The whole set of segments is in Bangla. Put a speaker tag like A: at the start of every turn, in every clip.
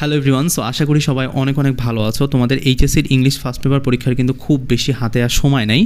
A: হ্যালো এভরিওয়ান সো আশা করি সবাই অনেক অনেক ভালো আছো। তোমাদের এইচএসসির ইংলিশ ফার্স্ট পেপার পরীক্ষার কিন্তু খুব বেশি হাতে আর সময় নেই।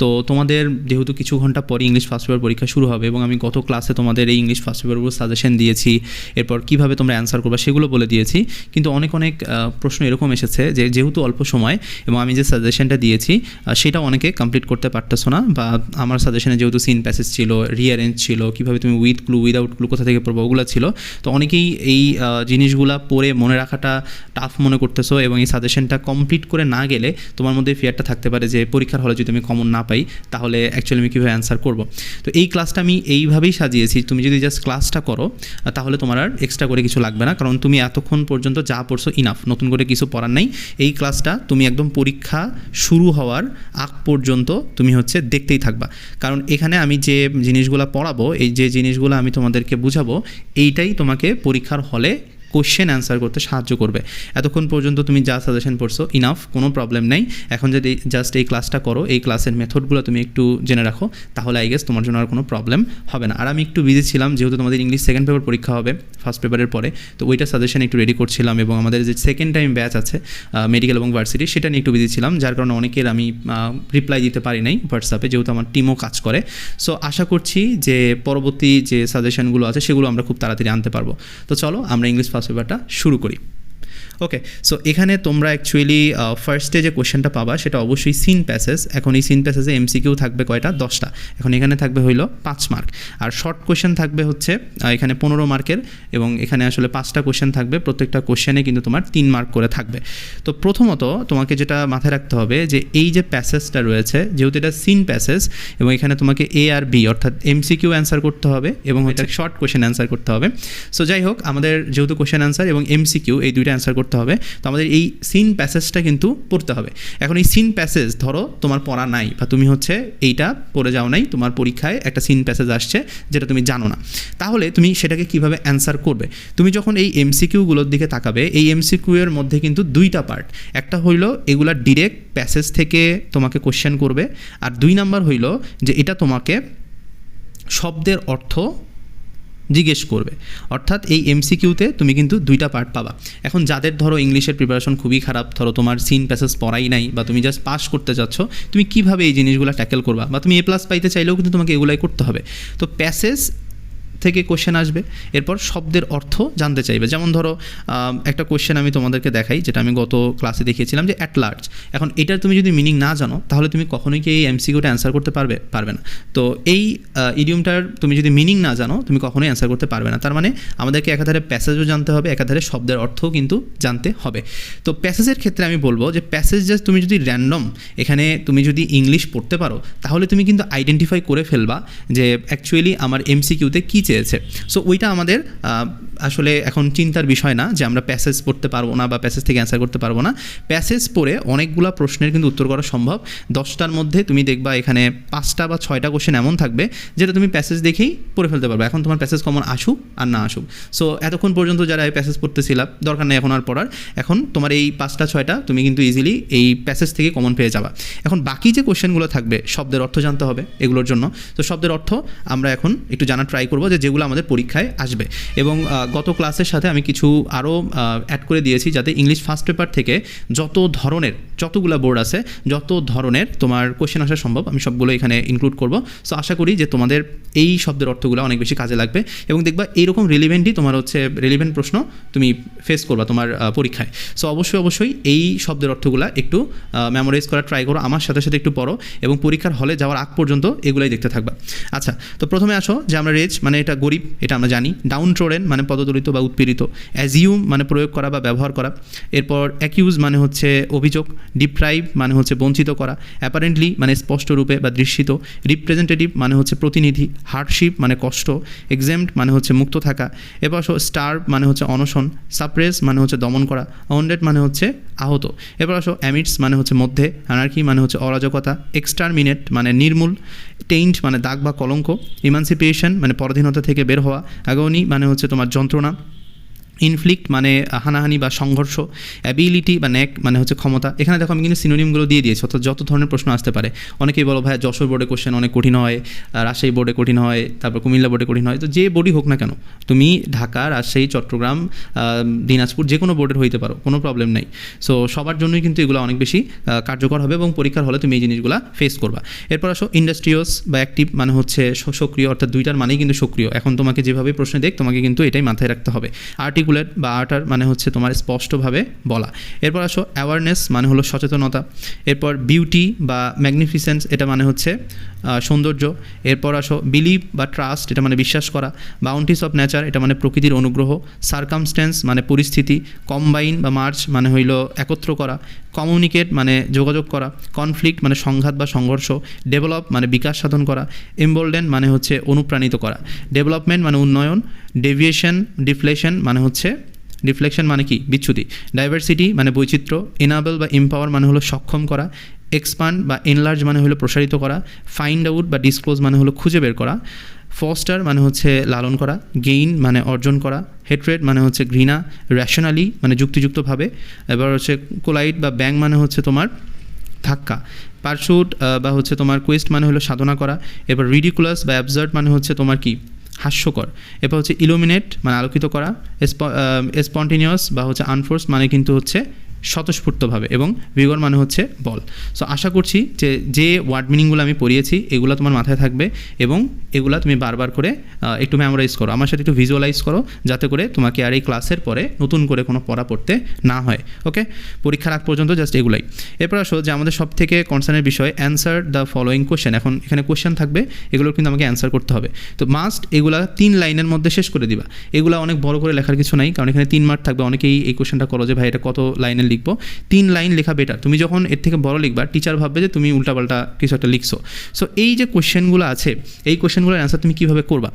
A: তো তোমাদের যেহেতু কিছু ঘণ্টা পরে ইংলিশ ফার্স্ট পেপার পরীক্ষা শুরু হবে এবং আমি গত ক্লাসে তোমাদের এই ইংলিশ ফার্স্ট পেপার উপর সাজেশন দিয়েছি, এরপর কীভাবে তোমরা অ্যান্সার করবে সেগুলো বলে দিয়েছি। কিন্তু অনেক অনেক প্রশ্ন এরকম এসেছে যে যেহেতু অল্প সময় এবং আমি যে সাজেশনটা দিয়েছি সেটা অনেকে কমপ্লিট করতে পারতেছো না বা আমার সাজেশনে যেহেতু সিন প্যাসেজ ছিল রিয়ারেঞ্জ ছিল, কীভাবে তুমি উইথ ক্লু উইদাউট ক্লু কোথা থেকে পড়ব ওগুলো ছিল। তো অনেকেই এই জিনিসগুলো জিনিসগুলা পড়ে মনে রাখাটা টাফ মনে করতেছো এবং এই সাজেশনটা কমপ্লিট করে না গেলে তোমার মধ্যে ফিয়ারটা থাকতে পারে যে পরীক্ষার হলে যদি আমি কমন না পাই, তাহলে অ্যাকচুয়ালি আমি কীভাবে অ্যান্সার করব? তো এই ক্লাসটা আমি এইভাবেই সাজিয়েছি। তুমি যদি জাস্ট ক্লাসটা করো, তাহলে তোমার আর এক্সট্রা করে কিছু লাগবে না, কারণ তুমি এতক্ষণ পর্যন্ত যা পড়ছো ইনাফ নতুন করে কিছু পড়ার নেই। এই ক্লাসটা তুমি একদম পরীক্ষা শুরু হওয়ার আগ পর্যন্ত তুমি হচ্ছে দেখতেই থাকবা। কারণ এখানে আমি যে জিনিসগুলো পড়াবো, এই যে জিনিসগুলো আমি তোমাদেরকে বুঝাবো, এইটাই তোমাকে পরীক্ষার হলে কোশ্চেন অ্যান্সার করতে সাহায্য করবে। এতক্ষণ পর্যন্ত তুমি যা সাজেশন পড়ছো ইনাফ কোনো প্রবলেম নেই। এখন যদি জাস্ট এই ক্লাসটা করো, এই ক্লাসের মেথডগুলো তুমি একটু জেনে রাখো, তাহলে আই গেস তোমার জন্য আর কোনো প্রবলেম হবে না। আর আমি একটু বিজি ছিলাম, যেহেতু তোমাদের ইংলিশ সেকেন্ড পেপার পরীক্ষা হবে ফার্স্ট পেপারের পরে। তো ওইটা সাজেশন একটু রেডি করছিলাম এবং আমাদের যে সেকেন্ড টাইম ব্যাচ আছে মেডিকেল এবং ভার্সিটি সেটা নিয়ে একটু বিজি ছিলাম, যার কারণে অনেকের আমি রিপ্লাই দিতে পারি নাই হোয়াটসঅ্যাপে যেহেতু আমার টিমও কাজ করে। সো আশা করছি যে পরবর্তী যে সাজেশনগুলো আছে, সেগুলো আমরা খুব তাড়াতাড়ি আনতে পারব। তো চলো, আমরা ইংলিশ পেপারটা শুরু করি। ওকে সো এখানে তোমরা অ্যাকচুয়ালি ফার্স্টে যে কোশ্চেনটা পাবা সেটা অবশ্যই সিন প্যাসেজ এখন এই সিন প্যাসেজে এমসিকিউ থাকবে কয়টা? দশটা। এখন এখানে থাকবে হইল পাঁচ মার্ক আর শর্ট কোশ্চেন থাকবে হচ্ছে এখানে পনেরো মার্কের এবং এখানে আসলে পাঁচটা কোশ্চেন থাকবে। প্রত্যেকটা কোশ্চেনে কিন্তু তোমার তিন মার্ক করে থাকবে। তো প্রথমত তোমাকে যেটা মাথায় রাখতে হবে যে এই যে প্যাসেজটা রয়েছে যেহেতু এটা সিন প্যাসেজ এবং এখানে তোমাকে এ আর বি অর্থাৎ এমসিকিউ অ্যান্সার করতে হবে এবং এটা শর্ট কোশ্চেন অ্যান্সার করতে হবে। সো যাই হোক আমাদের যেহেতু কোশ্চেন অ্যান্সার এবং এমসিকিউ এই দুইটা অ্যান্সার করতে হবে। তো আমাদের এই সিন প্যাসেজটা কিন্তু পড়তে হবে। এখন এই সিন প্যাসেজ ধরো তোমার পড়া নাই বা তুমি হচ্ছে এইটা পড়ে যাও নাই, তোমার পরীক্ষায় একটা সিন প্যাসেজ আসছে যেটা তুমি জানো না। তাহলে তুমি সেটাকে কীভাবে অ্যান্সার করবে? তুমি যখন এই এমসিকিউগুলোর দিকে তাকাবে, এই এমসিকিউ এর মধ্যে কিন্তু দুইটা পার্ট একটা হইল এগুলা ডিরেক্ট প্যাসেজ থেকে তোমাকে কোশ্চেন করবে, আর দুই নাম্বার হইল যে এটা তোমাকে শব্দের অর্থ জিজ্ঞেস করবে। অর্থাৎ এই এমসিকিউতে তুমি কিন্তু দুইটা পার্ট পাবা। এখন যাদের ধরো ইংলিশের প্রিপারেশন খুবই খারাপ, ধরো তোমার সিন প্যাসেজ পড়াই নাই বা তুমি জাস্ট পাস করতে চাচ্ছ তুমি কীভাবে এই জিনিসগুলো ট্যাকেল করবা? বা তুমি এ প্লাস পাইতে চাইলেও কিন্তু তোমাকে এগুলাই করতে হবে। তো প্যাসেজ থেকে কোশ্চেন আসবে। এরপর শব্দের অর্থ জানতে চাইবে। যেমন ধরো একটা কোশ্চেন আমি তোমাদেরকে দেখাই, যেটা আমি গত ক্লাসে দেখিয়েছিলাম যে অ্যাট লার্জ এখন এটার তুমি যদি মিনিং না জানো, তাহলে তুমি কখনোই কি এই এমসিকিউটা অ্যান্সার করতে পারবে পারবে না। তো এই ইডিয়মটার তুমি যদি মিনিং না জানো, তুমি কখনোই অ্যান্সার করতে পারবে না। তার মানে আমাদেরকে একাধারে প্যাসেজও জানতে হবে একাধারে শব্দের অর্থও কিন্তু জানতে হবে। তো প্যাসেজের ক্ষেত্রে আমি বলব যে প্যাসেজ জাস্ট তুমি যদি র্যান্ডম এখানে তুমি যদি ইংলিশ পড়তে পারো, তাহলে তুমি কিন্তু আইডেন্টিফাই করে ফেলবা যে অ্যাকচুয়ালি আমার এমসিকিউতে কী চেয়েছে। সো ওইটা আমাদের আসলে এখন চিন্তার বিষয় না যে আমরা প্যাসেজ পড়তে পারব না বা প্যাসেজ থেকে অ্যান্সার করতে পারব না। প্যাসেজ পড়ে অনেকগুলো প্রশ্নের কিন্তু উত্তর করা সম্ভব। দশটার মধ্যে তুমি দেখবা এখানে পাঁচটা বা ছয়টা কোশ্চেন এমন থাকবে যেটা তুমি প্যাসেজ দেখেই পড়ে ফেলতে পারবে। এখন তোমার প্যাসেজ কমন আসুক আর না আসুক। সো এতক্ষণ পর্যন্ত যারা এই প্যাসেজ পড়তেছিলা দরকার নেই এখন আর পড়ার। এখন তোমার এই পাঁচটা, ছয়টা তুমি কিন্তু ইজিলি এই প্যাসেজ থেকে কমন পেয়ে যাবা। এখন বাকি যে কোশ্চেনগুলো থাকবে, শব্দের অর্থ জানতে হবে এগুলোর জন্য। তো শব্দের অর্থ আমরা এখন একটু জানার ট্রাই করব যে যেগুলো আমাদের পরীক্ষায় আসবে। এবং গত ক্লাসের সাথে আমি কিছু আরও অ্যাড করে দিয়েছি যাতে ইংলিশ ফার্স্ট পেপার থেকে যত ধরনের, যতগুলো বোর্ড আছে, যত ধরনের তোমার কোশ্চেন আসা সম্ভব, আমি সবগুলো এখানে ইনক্লুড করব। সো আশা করি যে তোমাদের এই শব্দের অর্থগুলো অনেক বেশি কাজে লাগবে এবং দেখবা এইরকম রিলিভেন্টই তোমার হচ্ছে রিলিভেন্ট প্রশ্ন তুমি ফেস করবা তোমার পরীক্ষায়। সো অবশ্যই অবশ্যই এই শব্দের অর্থগুলো একটু মেমোরাইজ করার ট্রাই করো, আমার সাথে সাথে একটু পড়ো এবং পরীক্ষার হলে যাওয়ার আগ পর্যন্ত এগুলাই দেখতে থাকবা। আচ্ছা তো প্রথমে আসো যে আমরা রেজ মানে এটা গরিব, এটা আমরা জানি। ডাউন ট্রোডেন মানে পদদলিত বা উৎপীড়িত অ্যাজিউম মানে প্রয়োগ করা বা ব্যবহার করা এরপর অ্যাকিউজ মানে হচ্ছে অভিযোগ ডিপ্রাইভ মানে হচ্ছে বঞ্চিত করা অ্যাপারেন্টলি মানে স্পষ্ট রূপে বা দৃশ্যিত রিপ্রেজেন্টেটিভ মানে হচ্ছে প্রতিনিধি হার্ডশিপ মানে কষ্ট এক্সামড মানে হচ্ছে মুক্ত থাকা আসো স্টার মানে হচ্ছে অনশন সাপ্রেস মানে হচ্ছে দমন করা অনডেড মানে হচ্ছে আহত এরপর আসো অ্যামিটস মানে হচ্ছে মধ্যে অ্যানার্কি মানে হচ্ছে অরাজকতা এক্সটারমিনেট মানে নির্মূল টেইন্ট মানে দাগ বা কলঙ্ক ইমানসিপিয়েশন মানে পরাধীনতা থেকে বের হওয়া অ্যাগনি মানে হচ্ছে তোমার যন্ত্রণা ইনফ্লিক্ট মানে হানাহানি বা সংঘর্ষ অ্যাবিলিটি বা ন্যাক মানে হচ্ছে ক্ষমতা। এখানে দেখো আমি কিন্তু সিনোনিমগুলো দিয়ে দিয়েছি, অর্থাৎ যত ধরনের প্রশ্ন আসতে পারে। অনেকেই বলো ভাই যশোর বোর্ডে কোশ্চেন অনেক কঠিন হয় রাজশাহী বোর্ডে কঠিন হয়, তারপর কুমিল্লা বোর্ডে কঠিন হয়। তো যে বোর্ডই হোক না কেন, তুমি ঢাকা, রাজশাহী, চট্টগ্রাম দিনাজপুর যে কোনো বোর্ডের হইতে পারো, কোনো প্রবলেম নেই। সো সবার জন্যই কিন্তু এগুলো অনেক বেশি কার্যকর হবে এবং পরীক্ষার হলে তুমি এই জিনিসগুলো ফেস করবা। এরপর আসো ইন্ডাস্ট্রিয়াস বা অ্যাক্টিভ মানে হচ্ছে সক্রিয়, অর্থাৎ দুইটার মানেই কিন্তু সক্রিয়। এখন তোমাকে যেভাবে প্রশ্ন দেখ, তোমাকে কিন্তু এটাই মাথায় রাখতে হবে। আর্টিকুলেট বা আর্টার মানে হচ্ছে তোমার স্পষ্টভাবে বলা। এরপর আসো অ্যাওয়ারনেস মানে হলো সচেতনতা। এরপর বিউটি বা ম্যাগনিফিসেন্স এটা মানে হচ্ছে সৌন্দর্য। এরপর আসো বিলিভ বা ট্রাস্ট এটা মানে বিশ্বাস করা। বাউন্টিস অফ নেচার এটা মানে প্রকৃতির অনুগ্রহ। সার্কামস্ট্যান্স মানে পরিস্থিতি। কম্বাইন বা মার্চ মানে হইল একত্র করা। কমিউনিকেট মানে যোগাযোগ করা। কনফ্লিক্ট মানে সংঘাত বা সংঘর্ষ। ডেভেলপ মানে বিকাশ সাধন করা। এম্বোল্ডেন মানে হচ্ছে অনুপ্রাণিত করা। ডেভেলপমেন্ট মানে উন্নয়ন। ডেভিয়েশন ডিফ্লেশন মানে হচ্ছে ডিফ্লেকশন মানে কি? বিচ্যুতি। ডাইভার্সিটি মানে বৈচিত্র্য এনাবেল বা এম্পাওয়ার মানে হলো সক্ষম করা এক্সপান্ড বা এনলার্জ মানে হলো প্রসারিত করা ফাইন্ড আউট বা ডিসক্লোজ মানে হলো খুঁজে বের করা ফস্টার মানে হচ্ছে লালন করা গেইন মানে অর্জন করা হেট্রেড মানে হচ্ছে ঘৃণা র্যাশনালি মানে যুক্তিযুক্তভাবে, এবার হচ্ছে কোলাইট বা ব্যাং মানে হচ্ছে তোমার ধাক্কা পারশুট বা হচ্ছে তোমার কোয়েস্ট মানে হলো সাধনা করা, এবার রিডিকুলাস বা অ্যাবজার্ট মানে হচ্ছে তোমার কি? হাস্যকর। এরপর হচ্ছে ইলুমিনেট মানে আলোকিত করা স্পন্টিনিয়াস বা হচ্ছে আনফোর্স মানে কিন্তু হচ্ছে স্বতঃস্ফূর্তভাবে এবং ভিগর মানে হচ্ছে বল। সো আশা করছি যে যে ওয়ার্ড মিনিংগুলো আমি পড়িয়েছি, এগুলো তোমার মাথায় থাকবে এবং এগুলো তুমি বারবার করে একটু মেমোরাইজ করো। আমার সাথে একটু ভিজুয়ালাইজ করো যাতে করে তোমাকে আর এই ক্লাসের পরে নতুন করে কোনো পড়া পড়তে না হয়। ওকে পরীক্ষার আগ পর্যন্ত জাস্ট এগুলাই। এরপর আসো যে আমাদের সব থেকে কনসার্নের বিষয় অ্যান্সার দ্য ফলোয়িং কোশ্চেন এখন এখানে কোশ্চেন থাকবে, এগুলোর কিন্তু আমাকে অ্যান্সার করতে হবে। তো মাস্ট এগুলা তিন লাইনের মধ্যে শেষ করে দিবা। এগুলা অনেক বড় করে লেখার কিছু নাই, কারণ এখানে তিন মার্ক থাকবে। অনেকেই এই কোশ্চেনটা করো যে, ভাই, এটা কত লাইনে লিখব, তিন লাইন লেখা বেটার তুমি যখন এর থেকে বড় লিখবা টিচার ভাববে যে তুমি উল্টাপাল্টা কিছু একটা লিখছো। সো এই যে কোশ্চেনগুলো আছে, এই কোশ্চেনগুলোর অ্যান্সার তুমি কীভাবে করবা?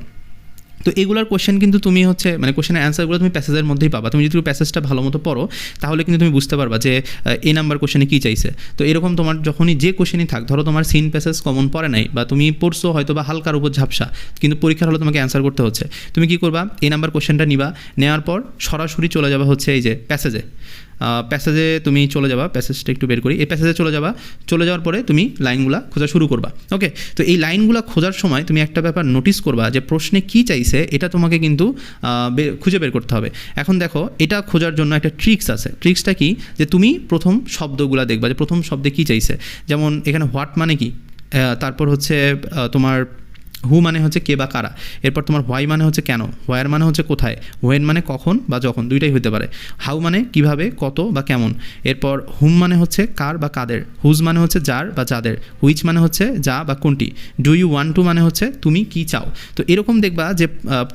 A: তো এগুলার কোশ্চেন কিন্তু তুমি হচ্ছে মানে কোশ্চেনের অ্যান্সারগুলো তুমি প্যাসেজের মধ্যেই পাবা। তুমি যদি প্যাসেজটা ভালো মতো পড়ো, তাহলে কিন্তু তুমি বুঝতে পারবা যে এই নাম্বার কোশ্চেনে কী চাইছে। তো এরকম তোমার যখনই যে কোশ্চেনই থাক, ধরো তোমার সিন প্যাসেজ কমন পড়ে নাই, বা তুমি পড়ছো হয়তো বা হালকার উপর ঝাপসা, কিন্তু পরীক্ষার হলে তোমাকে অ্যান্সার করতে হচ্ছে। তুমি কি করবা? এই নাম্বার কোশ্চেনটা নিবা নেওয়ার পর সরাসরি চলে যাবা হচ্ছে এই যে প্যাসেজে প্যাসেজে তুমি চলে যাবা প্যাসেজটা একটু বের করি। এই প্যাসেজে চলে যাবা, চলে যাওয়ার পরে তুমি লাইনগুলা খোঁজা শুরু করবা ওকে তো এই লাইনগুলো খোঁজার সময় তুমি একটা ব্যাপার নোটিস করবা যে প্রশ্নে কী চাইছে, এটা তোমাকে কিন্তু খুঁজে বের করতে হবে। এখন দেখো, এটা খোঁজার জন্য একটা ট্রিক্স আছে। ট্রিক্সটা কি? যে তুমি প্রথম শব্দগুলা দেখবা, যে প্রথম শব্দে কী চাইছে। যেমন এখানে হোয়াট মানে কি? তারপর হচ্ছে তোমার হু মানে হচ্ছে কে বা কারা? এরপর তোমার হোয়াই মানে হচ্ছে কেন? হোয়ার মানে হচ্ছে কোথায়? হোয়েন মানে কখন বা যখন? দুইটাই হতে পারে। হাউ মানে কীভাবে, কত বা কেমন? এরপর হুম মানে হচ্ছে কার বা কাদের? হুজ মানে হচ্ছে যার বা যাদের? হুইচ মানে হচ্ছে যা বা কোনটি? ডু ইউ ওয়ান টু মানে হচ্ছে তুমি কি চাও? তো এরকম দেখবা যে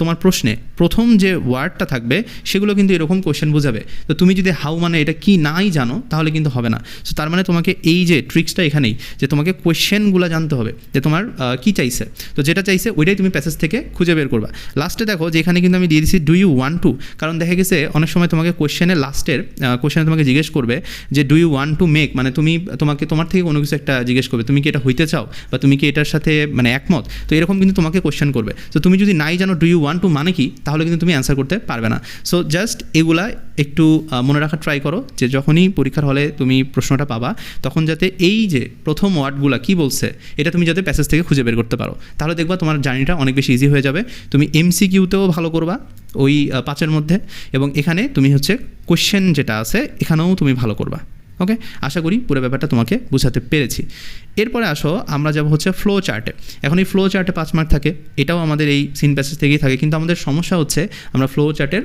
A: তোমার প্রশ্নে প্রথম যে ওয়ার্ডটা থাকবে, সেগুলো কিন্তু এরকম কোশ্চেন বোঝাবে। তো তুমি যদি হাউ মানে এটা কি নাই জানো, তাহলে কিন্তু হবে না। সো তার মানে তোমাকে এই যে ট্রিক্সটা এখানেই, যে তোমাকে কোয়েশ্চেনগুলো জানতে হবে, যে তোমার কি চাইছে? তো যেটা চাইছে ওইটাই তুমি প্যাসেজ থেকে খুঁজে বের করবা। লাস্টে দেখো যে এখানে কিন্তু আমি দিয়ে দিচ্ছি ডু ইউ ওয়ান টু কারণ দেখা গেছে অনেক সময় তোমাকে কোশ্চেনের লাস্টের কোশ্চেনে তোমাকে জিজ্ঞেস করবে যে do you want to make মানে তুমি, তোমাকে, তোমার থেকে কোনো কিছু একটা জিজ্ঞেস করবে, তুমি কি এটা হইতে চাও? বা তুমি কি এটার সাথে মানে একমত? তো এরকম কিন্তু তোমাকে কোশ্চেন করবে। তো তুমি যদি নাই জানো ডু ইউ ওয়ান টু মানে কি? তাহলে কিন্তু তুমি অ্যান্সার করতে পারবে না। সো জাস্ট এগুলা একটু মনে রাখার ট্রাই করো যে, যখনই পরীক্ষার হলে তুমি প্রশ্নটা পাবা, তখন যাতে এই যে প্রথম ওয়ার্ডগুলো কি বলছে, এটা তুমি যাতে প্যাসেজ থেকে খুঁজে বের করতে পারো। তাহলে দেখবা তোমার জার্নিটা অনেক বেশি ইজি হয়ে যাবে। তুমি এমসিকিউতেও ভালো করবা ওই পাঁচের মধ্যে। এবং এখানে তুমি হচ্ছে কোয়েশ্চেন যেটা আছে, এখানেও তুমি ভালো করবা। ওকে আশা করি পুরো ব্যাপারটা তোমাকে বোঝাতে পেরেছি। এরপরে আসো, আমরা যাব হচ্ছে ফ্লো চার্টে এখন এই ফ্লো চার্টে পাঁচ মার্ক থাকে, এটাও আমাদের এই সিন প্যাসেজ থেকেই থাকে, কিন্তু আমাদের সমস্যা হচ্ছে আমরা ফ্লো চার্টের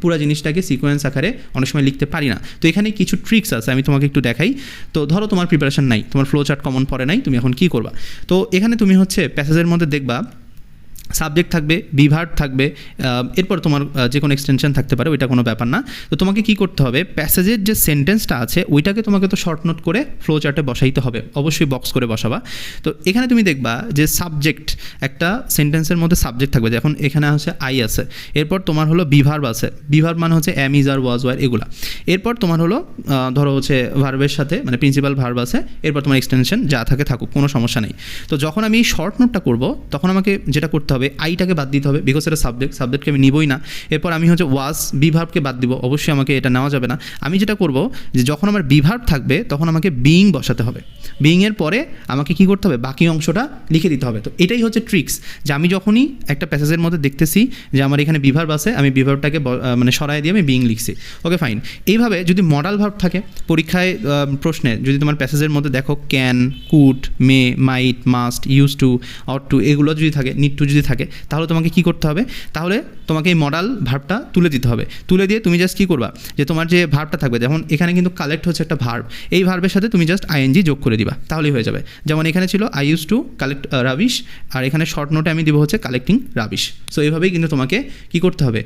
A: পুরো জিনিসটাকে সিকোয়েন্স আকারে অনেক সময় লিখতে পারি না। তো এখানে কিছু ট্রিক্স আছে, আমি তোমাকে একটু দেখাই। তো ধরো তোমার প্রিপারেশন নাই, তোমার ফ্লো চার্ট কমন পড়ে নাই, তুমি এখন কী করবা? তো এখানে তুমি হচ্ছে প্যাসেজের মধ্যে দেখবা সাবজেক্ট থাকবে, বিভার থাকবে এরপর তোমার যে কোনো এক্সটেনশন থাকতে পারে, ওইটা কোনো ব্যাপার না। তো তোমাকে কি করতে হবে? প্যাসেজের যে সেন্টেন্সটা আছে, ওইটাকে তোমাকে তো শর্ট নোট করে ফ্লো চার্টে বসাইতে হবে। অবশ্যই বক্স করে বসাবা। তো এখানে তুমি দেখবা যে সাবজেক্ট একটা সেন্টেন্সের মধ্যে সাবজেক্ট থাকবে। যেমন এখানে হচ্ছে আই আছে। এরপর তোমার হলো বিভার্ব আছে। বিভার্ব মানে হচ্ছে am is are was war এগুলা। এরপর তোমার হলো ধরো হচ্ছে ভার্বের সাথে মানে প্রিন্সিপাল ভার্ব আছে, এরপর তোমার এক্সটেনশন যা থাকে থাকুক, কোনো সমস্যা নেই। তো যখন আমি শর্ট নোটটা করব, তখন আমাকে যেটা করতে হবে হবে আইটাকে বাদ দিতে হবে বিকজ এটা সাবজেক্ট সাবজেক্টকে আমি নিবই না। এরপর আমি হচ্ছে ওয়াস বিভার্বকে বাদ দিব, অবশ্যই আমাকে এটা নেওয়া যাবে না। আমি যেটা করব, যে যখন আমার বিভার্ব থাকবে, তখন আমাকে বিইং বসাতে হবে। বিইংয়ের পরে আমাকে কি করতে হবে? বাকি অংশটা লিখে দিতে হবে। তো এটাই হচ্ছে ট্রিক্স যে আমি যখনই একটা প্যাসেজের মধ্যে দেখতেছি যে আমার এখানে বিভার্ব আছে, আমি বিভার্বটাকে মানে সরাই দিয়ে আমি বিইং লিখছি। ওকে ফাইন এইভাবে যদি মডাল ভার্ব থাকে, পরীক্ষায় প্রশ্নে যদি তোমার প্যাসেজের মধ্যে দেখো can could may might must use to ought to এগুলো যদি থাকে নিট টু যদি থাকে তাহলে তোমাকে কি করতে হবে? তাহলে তোমাকে এই মডাল ভার্বটা তুলে দিতে হবে। তুলে দিয়ে তুমি জাস্ট কী করবা? যে তোমার যে ভার্বটা থাকবে, যেমন এখানে কিন্তু কালেক্ট হচ্ছে একটা ভার্ব এই ভার্বের সাথে তুমি জাস্ট আইএনজি যোগ করে দিবা, তাহলেই হয়ে যাবে। যেমন এখানে ছিল I use to collect rubbish আর এখানে শর্ট নোটে আমি দিব হচ্ছে কালেক্টিং রাবিশ সো এইভাবেই কিন্তু তোমাকে কি করতে হবে?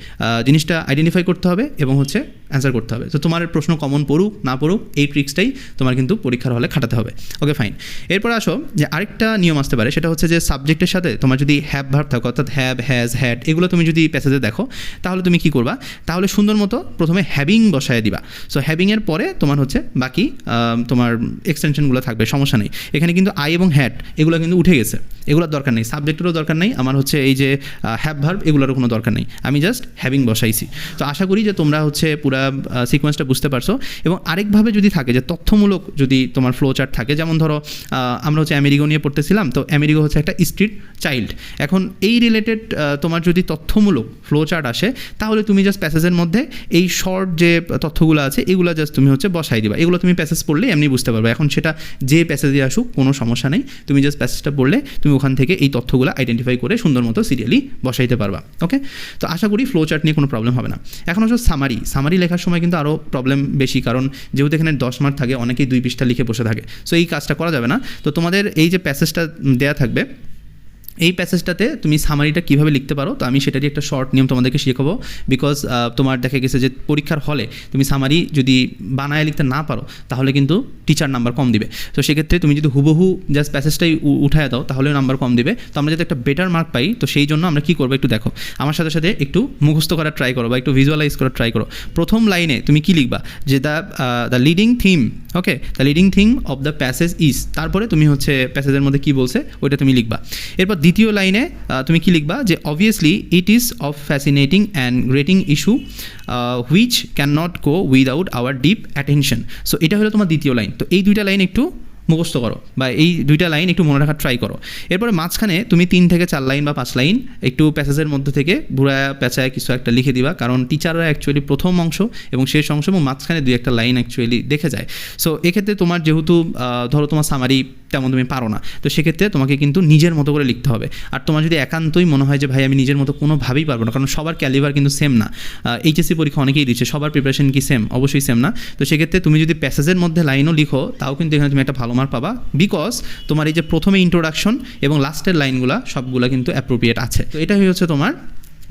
A: জিনিসটা আইডেন্টিফাই করতে হবে এবং হচ্ছে অ্যান্সার করতে হবে। তো তোমার প্রশ্ন কমন পড়ুক, না পড়ুক, এই ট্রিক্সটাই তোমার কিন্তু পরীক্ষার হলে খাটাতে হবে। ওকে ফাইন এরপর আসো, যে আরেকটা নিয়ম আসতে পারে, সেটা হচ্ছে যে সাবজেক্টের সাথে তোমার যদি হ্যাব ভার্ব থাকো, অর্থাৎ হ্যাব হ্যাজ হ্যাড এগুলো তুমি যদি প্যাসেজে দেখো, তাহলে তুমি কি করবা? তাহলে সুন্দর মতো প্রথমে হ্যাভিং বসায় দিবা। সো হ্যাভিংয়ের পরে তোমার হচ্ছে বাকি তোমার এক্সটেনশনগুলো থাকবে, সমস্যা নেই। এখানে কিন্তু আই এবং হ্যাট, এগুলো কিন্তু উঠে গেছে। এগুলোর দরকার নেই। সাবজেক্টেরও দরকার নেই। আমার হচ্ছে এই যে হ্যাভ ভার্ব এগুলোরও কোনো দরকার নেই। আমি জাস্ট হ্যাভিং বসাইছি। তো আশা করি যে তোমরা হচ্ছে পুরা সিকোয়েন্সটা বুঝতে পারছ। এবং আরেকভাবে যদি থাকে যে তথ্যমূলক যদি তোমার ফ্লো চার্ট থাকে, যেমন ধরো আমরা হচ্ছে আমেরিগো নিয়ে পড়তেছিলাম, তো আমেরিগো হচ্ছে একটা স্ট্রিট চাইল্ড এখন এই রিলেটেড তোমার যদি তথ্যমূলক ফ্লো চার্ট আসে, তাহলে তুমি জাস্ট প্যাসেজের মধ্যে এই শর্ট যে তথ্যগুলো আছে, এগুলো জাস্ট তুমি হচ্ছে বসাই দিবা। এগুলো তুমি প্যাসেজ পড়লে এমনি বুঝতে পারবে। এখন সেটা যে প্যাসেজে আসুক, কোনো সমস্যা নেই। তুমি জাস্ট প্যাসেজটা পড়লে তুমি ওখান থেকে এই তথ্যগুলো আইডেন্টিফাই করে সুন্দর মতো সিরিয়ালি বসাইতে পারবা। ওকে তো আশা করি ফ্লো চার্ট নিয়ে কোনো প্রবলেম হবে না। এখন হচ্ছে সামারি সামারি লেখার সময় কিন্তু আরও প্রবলেম বেশি, কারণ যেহেতু এখানে দশ মার্ক থাকে, অনেকেই দুই পৃষ্ঠা লিখে বসে থাকে। সো এই কাজটা করা যাবে না। তো তোমাদের এই যে প্যাসেজটা দেয়া থাকবে এই প্যাসেজটাতে তুমি সামারিটা কীভাবে লিখতে পারো, তো আমি সেটারই একটা শর্ট নিয়ম তোমাদেরকে শেখাবো বিকজ তোমার দেখা গেছে যে পরীক্ষার হলে তুমি সামারি যদি বানায় লিখতে না পারো, তাহলে কিন্তু টিচার নাম্বার কম দিবে। তো সেক্ষেত্রে তুমি যদি হুবহু জাস্ট প্যাসেজটাই উঠায় দাও তাহলে নাম্বার কম দিবে। তো আমরা যাতে একটা বেটার মার্ক পাই, তো সেই জন্য আমরা কী করব একটু দেখো। আমার সাথে সাথে একটু মুখস্থ করার ট্রাই করো বা একটু ভিজুয়ালাইজ করার ট্রাই করো। প্রথম লাইনে তুমি কি লিখবা? যে the the leading theme okay the leading thing of the passage is তারপরে তুমি হচ্ছে প্যাসেজের মধ্যে কি বলছে, ওইটা তুমি লিখবা। এরপর দ্বিতীয় লাইনে তুমি কি লিখবা যে obviously it is of fascinating and grating issue which can not go without our deep attention so এটা হলো তোমার দ্বিতীয় লাইন। তো এই দুইটা লাইন একটু মুখস্থ করো, বা এই দুইটা লাইন একটু মনে রাখার ট্রাই করো। এরপরে মাঝখানে তুমি তিন থেকে চার লাইন বা পাঁচ লাইন একটু প্যাসেজের মধ্যে থেকে ঘুরায় প্যাঁচায় কিছু একটা লিখে দিবা, কারণ টিচাররা অ্যাকচুয়ালি প্রথম অংশ এবং শেষ অংশ এবং মাঝখানে দুই একটা লাইন অ্যাকচুয়ালি দেখে যায়। সো এক্ষেত্রে তোমার যেহেতু ধরো তোমার সামারি তেমন তুমি পারো না। তো সেক্ষেত্রে তোমাকে কিন্তু নিজের মতো করে লিখতে হবে। আর তোমার যদি একান্তই মনে হয় যে, ভাই, আমি নিজের মতো কোনোভাবেই পারব না। কারণ সবার ক্যালিভার কিন্তু সেম না। এইচএসসি পরীক্ষা অনেকেই দিচ্ছে, সবার প্রিপারেশন কি সেম অবশ্যই সেম না। তো সেক্ষেত্রে তুমি যদি প্যাসেজের মধ্যে লাইনও লিখো, তাও কিন্তু এখানে তুমি একটা ভালো মার্ক পাবা। বিকজ তোমার এই যে প্রথমে ইন্ট্রোডাকশন এবং লাস্টের লাইনগুলো সবগুলো কিন্তু অ্যাপ্রোপ্রিয়েট আছে। তো এটাই হচ্ছে তোমার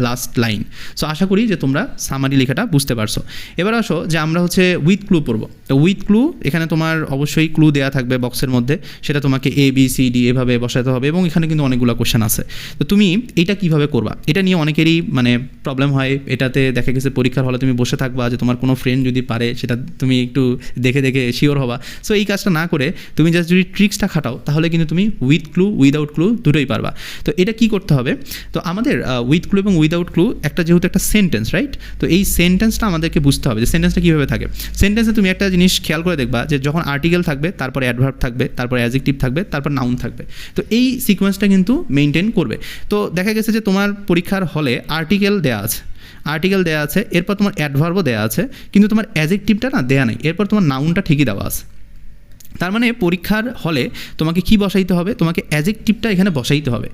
A: লাস্ট লাইন সো আশা করি যে তোমরা সামারি লেখাটা বুঝতে পারছ। এবার আসো যে আমরা হচ্ছে উইথ ক্লু পড়ব। তো উইথ ক্লু এখানে তোমার অবশ্যই ক্লু দেওয়া থাকবে বক্সের মধ্যে। সেটা তোমাকে এ বি সি ডি এভাবে বসাতে হবে এবং এখানে কিন্তু অনেকগুলো কোশ্চেন আছে। তো তুমি এটা কীভাবে করবা? এটা নিয়ে অনেকেরই মানে প্রবলেম হয়। এটাতে দেখা গেছে পরীক্ষার হলে তুমি বসে থাকবা যে তোমার কোনো ফ্রেন্ড যদি পারে, সেটা তুমি একটু দেখে দেখে শিওর হবা। সো এই কাজটা না করে তুমি জাস্ট যদি ট্রিক্সটা খাটাও, তাহলে কিন্তু তুমি উইথ ক্লু উইদাউট ক্লু দুটোই পারবা। তো এটা কি করতে হবে? তো আমাদের উইথ ক্লু এবং উইদাউট ক্লু একটা যেহেতু একটা সেন্টেন্স রাইট তো এই সেন্টেন্সটা আমাদেরকে বুঝতে হবে যে সেন্টেন্সটা কীভাবে থাকে। সেন্টেন্সে তুমি একটা জিনিস খেয়াল করে দেখবা যে যখন আর্টিকেল থাকবে, তারপরে অ্যাডভার্ব থাকবে, তারপরে অ্যাজেক্টিভ থাকবে, তারপর নাউন থাকবে। তো এই সিকোয়েন্সটা কিন্তু মেনটেন করবে। তো দেখা গেছে যে তোমার পরীক্ষার হলে আর্টিকেল দেওয়া আছে। আর্টিকেল দেওয়া আছে, এরপর তোমার অ্যাডভার্বও দেওয়া আছে, কিন্তু তোমার অ্যাজেক্টিভটা না দেওয়া নেই। এরপর তোমার নাউনটা ঠিকই দেওয়া আছে। তার মানে পরীক্ষার হলে তোমাকে কি বসাইতে হবে? তোমাকে অ্যাজেক্টিভটা এখানে বসাইতে হবে।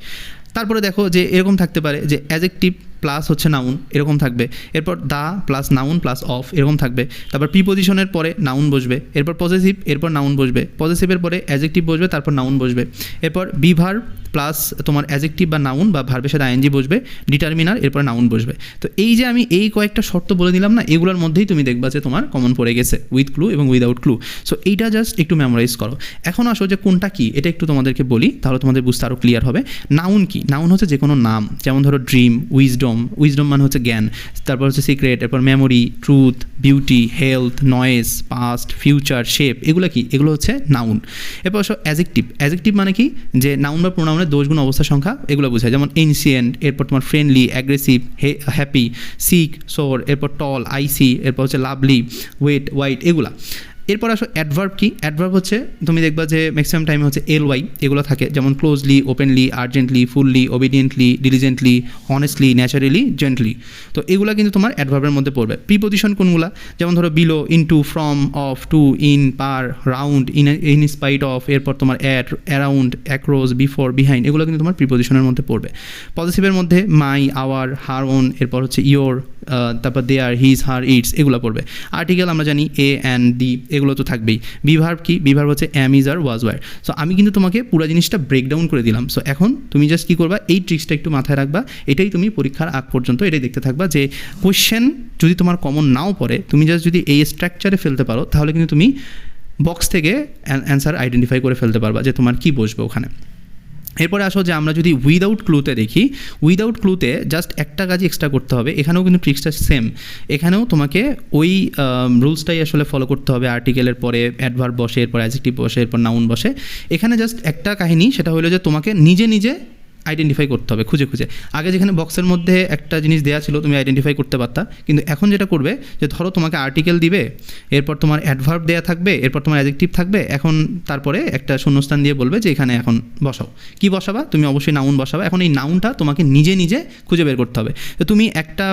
A: তারপরে দেখো যে এরকম থাকতে পারে যে অ্যাজেকটিভ প্লাস হচ্ছে নাউন এরকম থাকবে। এরপর the plus noun plus of এরকম থাকবে। তারপর প্রিপোজিশনের পরে নাউন বসবে। এরপর পজিটিভ এরপর নাউন বসবে। পজিটিভের পরে অ্যাজেকটিভ বসবে, তারপর নাউন বসবে। এরপর বিভার প্লাস তোমার অ্যাজেক্টিভ বা নাউন বা ভার্বের সাথে আইএনজি বসবে ডিটারমিনার এরপর নাউন বসবে। তো এই যে আমি এই কয়েকটা শর্ত বলে দিলাম না, এগুলোর মধ্যেই তুমি দেখবা যে তোমার কমন পড়ে গেছে উইথ ক্লু এবং উইদাউট ক্লু সো এইটা জাস্ট একটু মেমোরাইজ করো। এখন আসো যে কোনটা কি, এটা একটু তোমাদেরকে বলি, তাহলে তোমাদের বুঝতে আরও ক্লিয়ার হবে। নাউন কি? নাউন হচ্ছে যে কোনো নাম, যেমন ধরো ড্রিম উইজডম উইজডম মানে হচ্ছে জ্ঞান, তারপর হচ্ছে সিক্রেট এরপর memory truth beauty health noise past future shape এগুলো কি? এগুলো হচ্ছে নাউন এরপর অবশ্য অ্যাজেক্টিভ অ্যাজেক্টিভ মানে কি? যে নাউন বা প্রোনাউনের দোষগুণ অবস্থা সংখ্যা এগুলো বোঝায়। যেমন এনসিয়েন্ট এরপর তোমার friendly aggressive happy sick sore এরপর টল আইসি এরপর হচ্ছে লাভলি ওয়েট হোয়াইট এগুলা। এরপর আসো অ্যাডভার্ব কি? অ্যাডভার্ব হচ্ছে, তুমি দেখবা যে ম্যাক্সিমাম টাইমে হচ্ছে এল ওয়াই এগুলো থাকে। যেমন closely openly urgently fully obediently diligently honestly naturally gently তো এগুলো কিন্তু তোমার অ্যাডভার্বের মধ্যে পড়বে। প্রিপোজিশন কোনগুলো? যেমন ধরো below into from of to in per round in in spite of এরপর তোমার at around across before behind এগুলো কিন্তু তোমার প্রিপোজিশনের মধ্যে পড়বে। পজিটিভের মধ্যে মাই আওয়ার হার ওন এরপর হচ্ছে ইয়োর তারপর দেয়ার হিজ হার ইটস এগুলো পড়বে। আর্টিকেল আমরা জানি এ অ্যান্ড ডি এগুলো তো থাকবেই। বিভার্ব কি? বিভার্ব হচ্ছে am is are was were so আমি কিন্তু তোমাকে পুরো জিনিসটা ব্রেকডাউন করে দিলাম। সো এখন তুমি জাস্ট কী করবা? এই ট্রিক্সটা একটু মাথায় রাখবা। এটাই তুমি পরীক্ষার আগ পর্যন্ত এটাই দেখতে থাকবা যে কোয়েশ্চেন যদি তোমার কমন নাও পড়ে, তুমি জাস্ট যদি এই স্ট্রাকচারে ফেলতে পারো, তাহলে কিন্তু তুমি বক্স থেকে অ্যান্সার আইডেন্টিফাই করে ফেলতে পারবা যে তোমার কী বসবে ওখানে। এরপরে আসো যে আমরা যদি উইদাউট ক্লুতে দেখি উইদাউট ক্লুতে জাস্ট একটা কাজ এক্সট্রা করতে হবে। এখানেও কিন্তু ট্রিক্সটা সেম এখানেও তোমাকে ওই রুলসটাই আসলে ফলো করতে হবে। আর্টিকেলের পরে অ্যাডভার্ট বসে, এরপর অ্যাজেক্টিভ বসে, এরপর নাউন বসে। এখানে জাস্ট একটা কাহিনী, সেটা হলো যে তোমাকে নিজে নিজে আইডেন্টিফাই করতে হবে, খুঁজে খুঁজে। আগে যেখানে বক্সের মধ্যে একটা জিনিস দেওয়া ছিল, তুমি আইডেন্টিফাই করতে পারতা। কিন্তু এখন যেটা করবে, যে ধরো তোমাকে আর্টিকেল দিবে, এরপর তোমার অ্যাডভার্ব দেওয়া থাকবে, এরপর তোমার অ্যাজেক্টিভ থাকবে, এখন তারপরে একটা শূন্যস্থান দিয়ে বলবে যে এখানে এখন বসাও। কি বসাবা? তুমি অবশ্যই নাউন বসাবা। এখন এই নাউনটা তোমাকে নিজে নিজে খুঁজে বের করতে হবে। তো তুমি একটা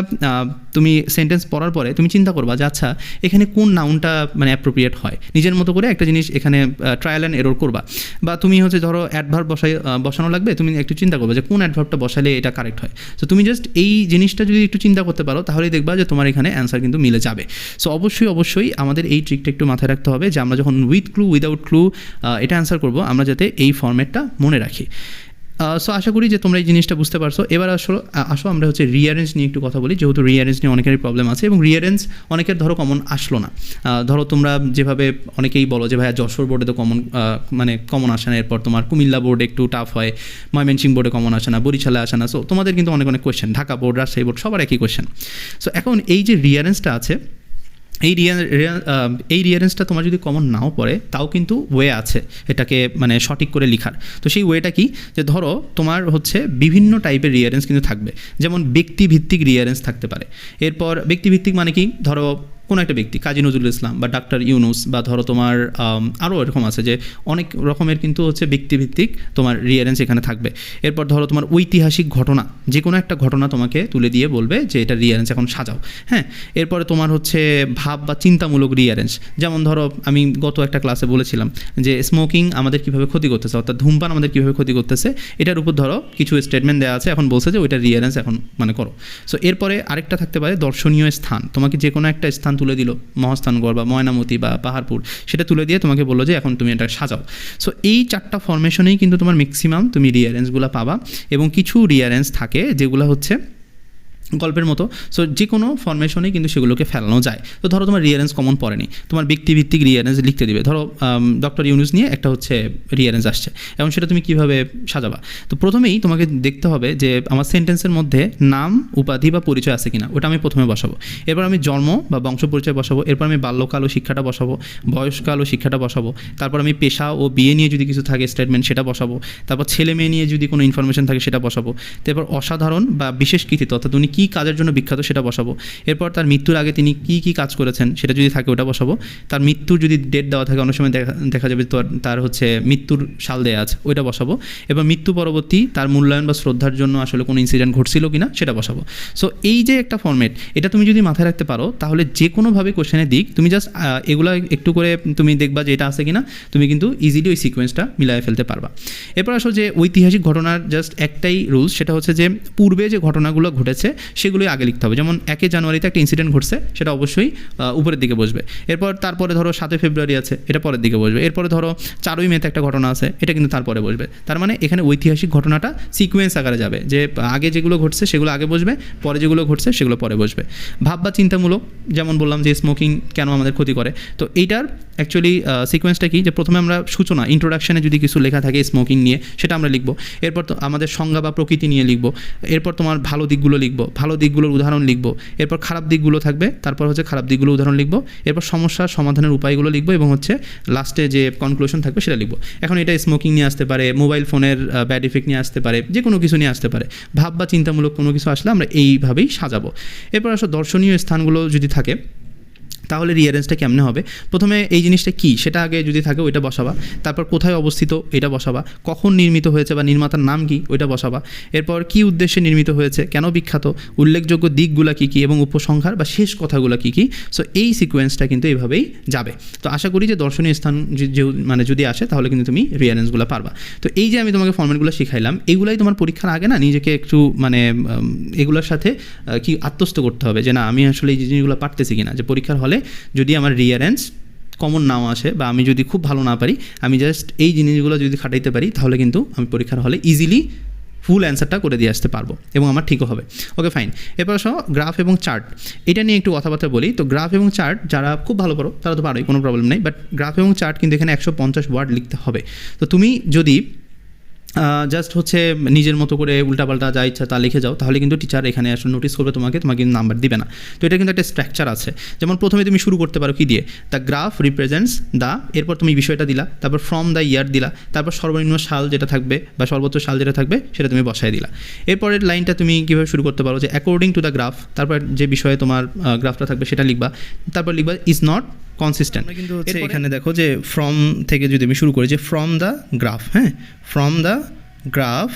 A: তুমি সেন্টেন্স পড়ার পরে তুমি চিন্তা করবা যে আচ্ছা এখানে কোন নাউনটা মানে অ্যাপ্রোপ্রিয়েট হয়? নিজের মতো করে একটা জিনিস এখানে ট্রায়াল অ্যান্ড এরোর করবা। বা তুমি হচ্ছে ধরো অ্যাডভার্ব বসাই বসানো লাগবে, তুমি একটু চিন্তা করবে যে কোন অ্যাডভার্বটা বসালে এটা কারেক্ট হয়। তো তুমি জাস্ট এই জিনিসটা যদি একটু চিন্তা করতে পারো, তাহলেই দেখবা যে তোমার এখানে অ্যান্সার কিন্তু মিলে যাবে। সো অবশ্যই অবশ্যই আমাদের এই ট্রিকটা একটু মাথায় রাখতে হবে যে আমরা যখন উইথ ক্লু উইদাউট ক্লু এটা অ্যান্সার করব, আমরা যাতে এই ফর্ম্যাটটা মনে রাখি। সো আশা করি যে তোমরা এই জিনিসটা বুঝতে পারছ। এবার আসলে আসো আমরা হচ্ছে রিয়ারেঞ্জ নিয়ে একটু কথা বলি। যেহেতু রিয়ারেঞ্জ নিয়ে অনেকেরই প্রবলেম আছে এবং রিয়ারেঞ্জ অনেকের ধরো কমন আসলো না। ধরো তোমরা যেভাবে অনেকেই বলো যে, ভাইয়া যশোর বোর্ডে তো কমন মানে কমন আসে না। এরপর তোমার কুমিল্লা বোর্ডে একটু টাফ হয় ময়মনসিং বোর্ডে কমন আসে না, বরিশালে আসে না। সো তোমাদের কিন্তু অনেক অনেক question Dhaka board Rajshahi board সবার একই কোয়েশ্চেন সো এখন এই যে রিয়ারেঞ্জটা আছে এই এই রিয়ারেন্সটা তোমার যদি কমন নাও পড়ে, তাও কিন্তু ওয়ে আছে এটাকে মানে সঠিক করে লিখার। তো সেই ওয়েটা কি? যে ধরো তোমার হচ্ছে বিভিন্ন টাইপের রিয়ারেন্স কিন্তু থাকবে। যেমন ব্যক্তিভিত্তিক রিয়ারেন্স থাকতে পারে। এরপর ব্যক্তিভিত্তিক মানে কি? ধরো কোনো একটা ব্যক্তি, কাজী নজরুল ইসলাম বা ডাক্তার ইউনুস বা ধরো তোমার আরও এরকম আছে যে অনেক রকমের কিন্তু হচ্ছে ব্যক্তিভিত্তিক তোমার রিয়ারেন্স এখানে থাকবে। এরপর ধরো তোমার ঐতিহাসিক ঘটনা, যে কোনো একটা ঘটনা তোমাকে তুলে দিয়ে বলবে যে এটা রিয়ারেন্স এখন সাজাও হ্যাঁ? এরপরে তোমার হচ্ছে ভাব বা চিন্তামূলক রিয়ারেন্স যেমন ধরো আমি গত একটা ক্লাসে বলেছিলাম যে স্মোকিং আমাদের কীভাবে ক্ষতি করতেছে, অর্থাৎ ধূমপান আমাদের কীভাবে ক্ষতি করতেছে, এটার উপর ধরো কিছু স্টেটমেন্ট দেওয়া আছে, এখন বলছে যে ওইটা রিয়ারেন্স এখন মানে করো। সো এরপরে আরেকটা থাকতে পারে দর্শনীয় স্থান, তোমাকে যে কোনো একটা স্থান তুলে দিল মহাস্থানগড় বা ময়নামতি বা পাহাড়পুর, সেটা তুলে দিয়ে তোমাকে বলল যে এখন তুমি এটা সাজাও। সো এই চারটা ফরমেশনেই কিন্তু তোমার ম্যাক্সিমাম তুমি রিয়ারেন্সগুলো পাবা এবং কিছু রিয়ারেন্স থাকে যেগুলো হচ্ছে গল্পের মতো। সো যে কোনো ফরমেশনেই কিন্তু সেগুলোকে ফেলানো যায়। তো ধরো তোমার রিয়ারেন্স কমন পড়েনি। তোমার ব্যক্তিভিত্তিক রিয়ারেন্স লিখতে দিবে। ধরো ডক্টর ইউনুস নিয়ে একটা হচ্ছে রিয়ারেন্স আসছে। এবং সেটা তুমি কীভাবে সাজাবা? তো প্রথমেই তোমাকে দেখতে হবে যে আমার সেন্টেন্সের মধ্যে নাম, উপাধি বা পরিচয় আছে কিনা। ওটা আমি প্রথমে বসাবো। এরপর আমি জন্ম বা বংশ পরিচয় বসাবো। এরপর আমি বাল্যকাল ও শিক্ষাটা বসাবো। বয়সকাল ও শিক্ষাটা বসাবো। তারপর আমি পেশা ও বিয়ে নিয়ে যদি কিছু থাকে স্টেটমেন্ট সেটা বসাবো। তারপর ছেলে মেয়ে নিয়ে যদি কোনো ইনফরমেশন থাকে, সেটা বসাবো। তারপর অসাধারণ বা বিশেষ কৃতিত্ব, অর্থাৎ উনি কী কাজের জন্য বিখ্যাত সেটা বসাবো। এরপর তার মৃত্যুর আগে তিনি কী কী কাজ করেছেন সেটা যদি থাকে ওটা বসাবো। তার মৃত্যুর যদি ডেট দেওয়া থাকে, অনেক সময় দেখা দেখা যাবে তার হচ্ছে মৃত্যুর সাল দেয়া আছে, ওইটা বসাবো। এবং মৃত্যু পরবর্তী তার মূল্যায়ন বা শ্রদ্ধার জন্য আসলে কোনো ইনসিডেন্ট ঘটছিল কিনা সেটা বসাবো। সো এই যে একটা ফর্মেট এটা তুমি যদি মাথায় রাখতে পারো, তাহলে যে কোনোভাবে কোশ্চেনের দিক, তুমি জাস্ট এগুলো একটু করে তুমি দেখবা যে এটা আছে কিনা, তুমি কিন্তু ইজিলি ওই সিকোয়েন্সটা মিলাই ফেলতে পারবা। এরপর আসো যে ঐতিহাসিক ঘটনার জাস্ট একটাই রুলস সেটা হচ্ছে যে পূর্বে যে ঘটনাগুলো ঘটেছে সেগুলোই আগে লিখতে হবে। যেমন একে জানুয়ারিতে একটা ইনসিডেন্ট ঘটছে, সেটা অবশ্যই উপরের দিকে বসবে। এরপর তারপরে ধরো সাতই ফেব্রুয়ারি আছে, এটা পরের দিকে বসবে। এরপরে ধরো চারই মেতে একটা ঘটনা আছে, এটা কিন্তু তারপরে বসবে। তার মানে এখানে ঐতিহাসিক ঘটনাটা সিকোয়েন্স আকারে যাবে। যে আগে যেগুলো ঘটছে, সেগুলো আগে বসবে, পরে যেগুলো ঘটছে, সেগুলো পরে বসবে। ভাব বা চিন্তামূলক, যেমন বললাম যে স্মোকিং কেন আমাদের ক্ষতি করে, তো এইটার অ্যাকচুয়ালি সিকোয়েন্সটা কি? যে প্রথমে আমরা সূচনা ইন্ট্রোডাকশনে যদি কিছু লেখা থাকে স্মোকিং নিয়ে, সেটা আমরা লিখব। এরপর তো আমাদের সংজ্ঞা বা প্রকৃতি নিয়ে লিখব। এরপর তোমার ভালো দিকগুলো লিখব। ভালো দিকগুলোর উদাহরণ লিখব। এরপর খারাপ দিকগুলো থাকবে, তারপর হচ্ছে খারাপ দিকগুলো উদাহরণ লিখব। এরপর সমস্যার সমাধানের উপায়গুলো লিখব এবং হচ্ছে লাস্টে যে কনক্লুশন থাকবে সেটা লিখব। এখন এটা স্মোকিং নিয়ে আসতে পারে মোবাইল ফোনের ব্যাড ইফেক্ট নিয়ে আসতে পারে যে কোনো কিছু নিয়ে আসতে পারে। ভাব বা চিন্তামূলক কোনো কিছু আসলে আমরা এইভাবেই সাজাবো। এরপর আসলে দর্শনীয় স্থানগুলো যদি থাকে তাহলে রিয়ারেঞ্জটা কেমনে হবে? প্রথমে এই জিনিসটা কি? সেটা আগে যদি থাকে ওইটা বসাবা। তারপর কোথায় অবস্থিত এটা বসাবা। কখন নির্মিত হয়েছে বা নির্মাতার নাম কি ওইটা বসাবা। এরপর কি উদ্দেশ্যে নির্মিত হয়েছে? কেন বিখ্যাত? উল্লেখযোগ্য দিকগুলো কী কী এবং উপসংহার বা শেষ কথাগুলো কী কী? সো এই সিকোয়েন্সটা কিন্তু এইভাবেই যাবে। তো আশা করি যে দর্শনীয় স্থান যে- মানে যদি আসে তাহলে কিন্তু তুমি রিয়ারেঞ্জগুলো পারবা। তো এই যে আমি তোমাকে ফর্মেটগুলো শিখাইলাম, এগুলাই তোমার পরীক্ষার আগে না নিজেকে একটু মানে এগুলোর সাথে কি আত্মস্থ করতে হবে যে না আমি আসলে এই জিনিসগুলো পারতেছি কিনা? যে পরীক্ষার হলে যদি আমার রিয়ারেন্স কমন নাও আসে বা আমি যদি খুব ভালো না পারি, আমি জাস্ট এই জিনিসগুলো যদি খাটাইতে পারি, তাহলে কিন্তু আমি পরীক্ষার হলে ইজিলি ফুল অ্যান্সারটা করে দিয়ে আসতে পারব এবং আমার ঠিকও হবে। ওকে ফাইন এরপর সহ গ্রাফ এবং চার্ট এটা নিয়ে একটু কথাবার্তা বলি। তো গ্রাফ এবং চার্ট যারা খুব ভালো পারো তারা তো পারোই, কোনো প্রবলেম নেই। বাট গ্রাফ এবং চার্ট কিন্তু এখানে একশো পঞ্চাশ ওয়ার্ড লিখতে হবে। তো তুমি যদি জাস্ট হচ্ছে নিজের মতো করে উল্টাপাল্টা যা ইচ্ছা তা লিখে যাও, তাহলে কিন্তু টিচার এখানে আসলে নোটিস করবে তোমাকে তোমাকে কিন্তু নাম্বার দিবে না। তো এটা কিন্তু একটা স্ট্রাকচার আছে। যেমন প্রথমে তুমি শুরু করতে পারো কি দিয়ে? দ্য গ্রাফ রিপ্রেজেন্টস দ্য এরপর তুমি বিষয়টা দিলা, তারপর ফ্রম দ্য ইয়ার দিলা, তারপর সর্বনিম্ন সাল যেটা থাকবে বা সর্বোচ্চ সাল যেটা থাকবে সেটা তুমি বসায় দিলা। এরপরের লাইনটা তুমি কীভাবে শুরু করতে পারো? যে অ্যাকর্ডিং টু দ্য গ্রাফ তারপর যে বিষয়ে তোমার গ্রাফটা থাকবে সেটা লিখবা, তারপর লিখবা ইজ নট কনসিস্টেন্ট
B: কিন্তু হচ্ছে এখানে দেখো যে ফ্রম থেকে যদি আমি শুরু করি যে ফ্রম দ্য গ্রাফ হ্যাঁ? From the graph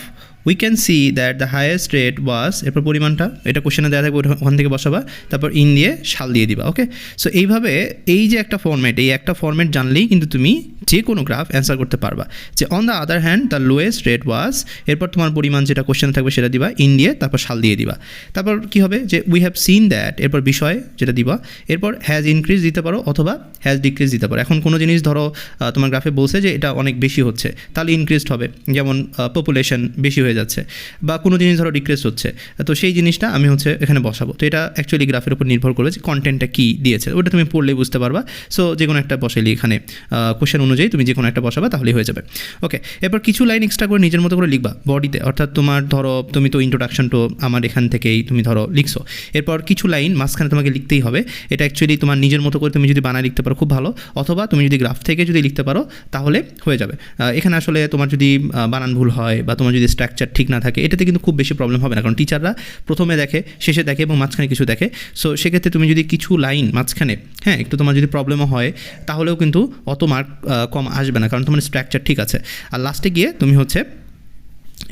B: we can see that the highest rate was এরপর পরিমাণটা, এটা কোশ্চেনে দেওয়া থাকবে ওখান থেকে বসাবা, তারপর ইন দিয়ে শাল দিয়ে দিবা ওকে সো এইভাবে এই যে একটা ফর্ম্যাট এই একটা ফর্ম্যাট জানলেই কিন্তু তুমি যে কোনো গ্রাফ অ্যান্সার করতে পারবা। যে on the other hand the lowest rate was এরপর তোমার পরিমাণ যেটা কোশ্চেনে থাকবে সেটা দিবা ইন দিয়ে তারপর শাল দিয়ে দিবা। তারপর কি হবে? যে উই হ্যাভ সিন দ্যাট এরপর বিষয় যেটা দিবা, এরপর হ্যাজ ইনক্রিজ দিতে পারো অথবা হ্যাজ ডিক্রিজ দিতে পারো। এখন কোনো জিনিস ধরো তোমার গ্রাফে বলছে যে এটা অনেক বেশি হচ্ছে, তাহলে ইনক্রিজড হবে। যেমন পপুলেশন বেশি হয়ে যাচ্ছে বা কোনো জিনিস ধরো ডিক্রিজ হচ্ছে। তো সেই জিনিসটা আমি হচ্ছে এখানে বসাবো। তো এটা অ্যাকচুয়ালি গ্রাফের উপর নির্ভর করবে যে কন্টেন্টটা কী দিয়েছে। ওটা তুমি পড়লেই বুঝতে পারবা। সো যে কোনো একটা বসাইলি এখানে। কোশ্চেন অনুযায়ী তুমি যে কোনো একটা বসাবা, তাহলেই হয়ে যাবে। ওকে এরপর কিছু লাইন এক্সট্রা করে নিজের মতো করে লিখবা বডিতে অর্থাৎ তোমার ধরো, তুমি তো ইন্ট্রোডাকশন তো আমার এখান থেকেই তুমি ধরো লিখছো। এরপর কিছু লাইন মাঝখানে তোমাকে লিখতেই হবে। এটা অ্যাকচুয়ালি তোমার নিজের মতো করে তুমি যদি বানায় লিখতে পারো, খুব ভালো। অথবা তুমি যদি গ্রাফ থেকে যদি লিখতে পারো, তাহলে হয়ে যাবে। এখানে আসলে তোমার যদি বানান ভুল হয় বা তোমার যদি স্ট্রাকচার ঠিক না থাকে, এটাতে কিন্তু খুব বেশি প্রবলেম হবে না। কারণ টিচাররা প্রথমে দেখে, শেষে দেখে এবং মাঝখানে কিছু দেখে। সো সেক্ষেত্রে তুমি যদি কিছু লাইন মাঝখানে হ্যাঁ একটু তোমার যদি প্রবলেমও হয়, তাহলেও কিন্তু অত মার্ক কম আসবে না। কারণ তোমার স্ট্রাকচার ঠিক আছে। আর লাস্টে গিয়ে তুমি হচ্ছে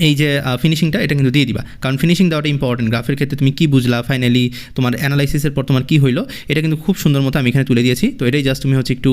B: এই যে ফিনিশিংটা এটা কিন্তু দিয়ে দিবা। কারণ ফিনিশিং দেওয়াটা ইম্পর্টেন্ট গ্রাফের ক্ষেত্রে তুমি কি বুঝলা ফাইনালি তোমার অ্যানালাইসিসের পর তোমার কী হইল? এটা কিন্তু খুব সুন্দর মতো আমি এখানে তুলে দিয়েছি। তো এটাই জাস্ট তুমি হচ্ছে একটু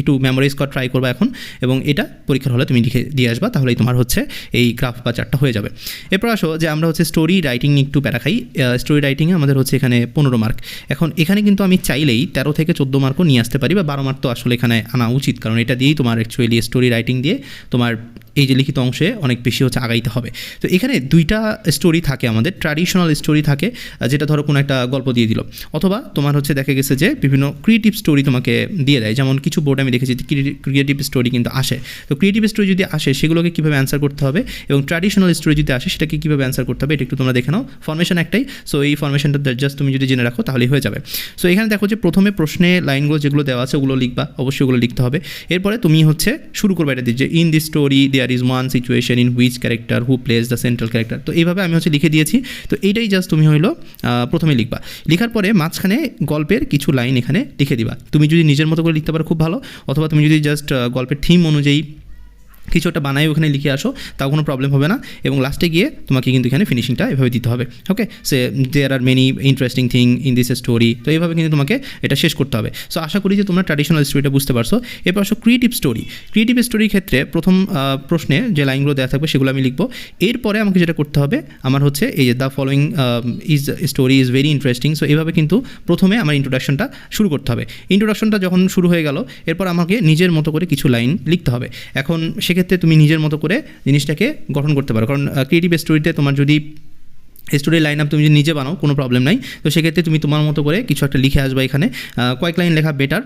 B: একটু মেমোরাইজ করা ট্রাই করবা এখন। এবং এটা পরীক্ষার হলে তুমি লিখে, দিয়ে আসবা, তাহলেই তোমার হচ্ছে এই গ্রাফ বা চারটা হয়ে যাবে। এরপর আসো যে, আমরা হচ্ছে স্টোরি রাইটিং একটু প্যারা খাই। স্টোরি রাইটিংয়ে আমাদের হচ্ছে এখানে পনেরো মার্ক এখন এখানে কিন্তু আমি চাইলেই তেরো থেকে চোদ্দ মার্কও নিয়ে আসতে পারি, বা বারো মার্ক তো আসলে এখানে আনা উচিত। কারণ এটা দিয়েই তোমার অ্যাকচুয়ালি স্টোরি রাইটিং দিয়ে তোমার এই যে লিখিত অংশে অনেক বেশি হচ্ছে আগাইতে হবে। তো এখানে দুইটা স্টোরি থাকে আমাদের ট্র্যাডিশনাল স্টোরি থাকে, যেটা ধরো কোনো একটা গল্প দিয়ে দিল। অথবা তোমার হচ্ছে দেখা গেছে যে বিভিন্ন ক্রিয়েটিভ স্টোরি তোমাকে দিয়ে দেয়। যেমন কিছু বোর্ড আমি দেখেছি ক্রিয়েটিভ স্টোরি কিন্তু আসে। তো ক্রিয়েটিভ স্টোরি যদি আসে, সেগুলোকে কীভাবে অ্যান্সার করতে হবে এবং ট্র্যাডিশনাল স্টোরি যদি আসে, সেটাকে কীভাবে অ্যান্সার করতে হবে, এটা একটু তোমরা দেখে নাও। ফরমেশন একটাই সো এই ফরমেশনটা জাস্ট তুমি যদি জেনে রাখো, তাহলেই হয়ে যাবে। সো এখানে দেখো যে প্রথমে প্রশ্নে লাইনগুলো যেগুলো দেওয়া আছে, ওগুলো লিখবা, অবশ্যই ওগুলো লিখতে হবে। এরপরে তুমি হচ্ছে শুরু করবে এটা দিয়ে যে in the story there is one situation in which character who plays the central character তো এইভাবে আমি হচ্ছে লিখে দিয়েছি। তো এইটাই জাস্ট তুমি হইল প্রথমে লিখবা। লেখার পরে মাঝখানে গল্পের কিছু লাইন এখানে লিখে দিবা। তুমি যদি নিজের মতো করে লিখতে পারো, খুব ভালো। অথবা তুমি যদি জাস্ট গল্পের থিম অনুযায়ী কিছু একটা বানাই, ওখানে লিখে আসো, তাও কোনো প্রবলেম হবে না। এবং লাস্টে গিয়ে তোমাকে কিন্তু এখানে ফিনিশিংটা এভাবে দিতে হবে। Okay say there are many interesting thing in this story তো এইভাবে কিন্তু তোমাকে এটা শেষ করতে হবে। সো আশা করি যে তোমরা ট্র্যাডিশনাল স্টোরিটা বুঝতে পারছ। এরপর আসো ক্রিয়েটিভ স্টোরি ক্রিয়েটিভ স্টোরির ক্ষেত্রে প্রথম প্রশ্নে যে লাইনগুলো দেওয়া থাকবে সেগুলো আমি লিখব। এরপরে আমাকে যেটা করতে হবে, আমার হচ্ছে এই যে the following is story is very interesting so এইভাবে কিন্তু প্রথমে আমার ইন্ট্রোডাকশনটা শুরু করতে হবে। ইন্ট্রোডাকশনটা যখন শুরু হয়ে গেল, এরপর আমাকে নিজের মতো করে কিছু লাইন লিখতে হবে। এখন সেক্ষেত্রে তুমি নিজের মতো করে জিনিসটাকে গঠন করতে পারো। কারণ ক্রিয়েটিভ স্টোরিতে তোমার যদি স্টোরি লাইন আপ তুমি যদি নিজে বানাও, কোনো প্রবলেম নাই। তো সেক্ষেত্রে তুমি তোমার মতো করে কিছু একটা লিখে আসবা এখানে। কয়েক লাইন লেখা বেটার